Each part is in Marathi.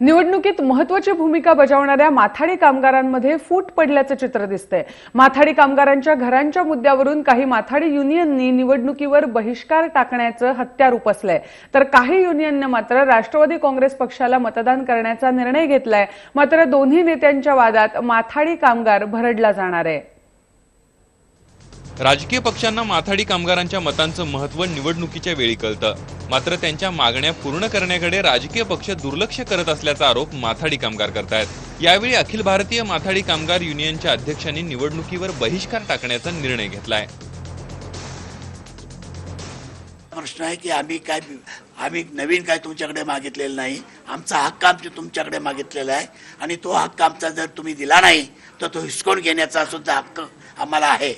निवडणुकीत महत्वाची भूमिका बजावणाऱ्या माथाडी कामगारांमध्ये फूट पडल्याचं चित्र दिसतंय. माथाडी कामगारांच्या घरांच्या मुद्द्यावरून काही माथाडी युनियननी निवडणुकीवर बहिष्कार टाकण्याचं हत्यार उपसलंय तर काही युनियननं मात्र राष्ट्रवादी काँग्रेस पक्षाला मतदान करण्याचा निर्णय घेतलाय. मात्र दोन्ही नेत्यांच्या वादात माथाडी कामगार भरडला जाणार आहे. राजकीय पक्षांना माथाडी कामगारांच्या मतांचं महत्त्व निवडणुकीच्या वेळी कळतं. मात्र त्यांच्या मागण्या पूर्ण करण्याकडे राजकीय पक्ष दुर्लक्ष करत असल्याचा आरोप माथाडी कामगार करतायत. यावेळी अखिल भारतीय माथाडी कामगार युनियनच्या अध्यक्षांनी निवडणुकीवर बहिष्कार टाकण्याचा निर्णय घेतलाय. प्रश्न आहे की आम्ही काय आम्ही नवीन काय तुमच्याकडे मागितलेलं नाही. आमचा हक्क आमच्या तुमच्याकडे मागितलेला आहे. आणि तो हक्क आमचा जर तुम्ही दिला नाही तर तो हिसकून घेण्याचा सुद्धा हक्क आम्हाला आहे.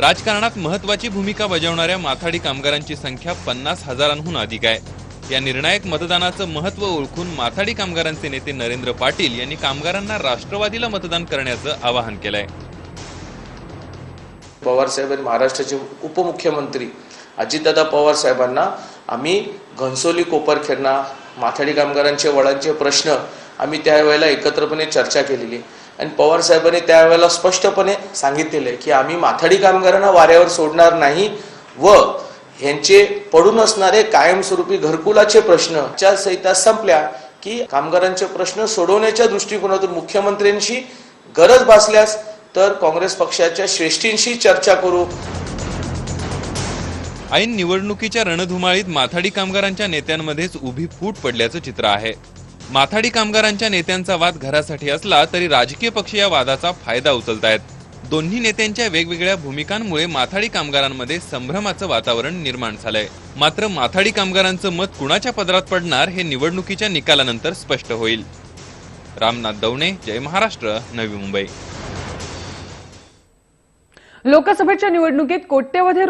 राजकारणात महत्वाची भूमिका बजावणाऱ्या माथाडी कामगारांची संख्या पन्नास हजारांहून अधिक आहे. या निर्णायक मतदानाचं महत्त्व ओळखून माथाडी कामगारांचे नेते नरेंद्र पाटील यांनी कामगारांना राष्ट्रवादीला मतदान करण्याचं आवाहन केलंय. पवार साहेब आणि महाराष्ट्राचे उपमुख्यमंत्री अजितदादा पवार साहेबांना आम्ही घनसोली कोपरखेरणा माथाडी कामगारांचे वळांचे प्रश्न आम्ही त्यावेळेला एकत्रपणे चर्चा केलेली. आणि पवार साहेबांनी त्यावेळेला स्पष्टपणे सांगितलेले की आम्ही माथाडी कामगारांना वाऱ्यावर सोडणार नाही व ह्यांचे पडून असणारे कायमस्वरूपी घरकुलाचे प्रश्न च्या संहिता संपल्या की कामगारांचे प्रश्न सोडवण्याच्या दृष्टिकोनातून मुख्यमंत्र्यांशी गरज भासल्यास तर काँग्रेस पक्षाच्या श्रेष्ठींशी चर्चा करू. ऐन निवडणुकीच्या रणधुमाळीत माथाडी कामगारांच्या नेत्यांमध्येच उभी फूट पडल्याचं चित्र आहे. माथाडी कामगारांच्या नेत्यांचा वाद घरासाठी असला तरी राजकीय पक्ष या वादाचा फायदा उचलतायत. दोन्ही नेत्यांच्या वेगवेगळ्या भूमिकांमुळे माथाडी कामगारांमध्ये संभ्रमाचं वातावरण निर्माण झालंय. मात्र माथाडी कामगारांचं मत कुणाच्या पदरात पडणार हे निवडणुकीच्या निकालानंतर स्पष्ट होईल. रामनाथ दवणे जय महाराष्ट्र नवी मुंबई. लोकसभेच्या निवडणुकीत कोट्यवधी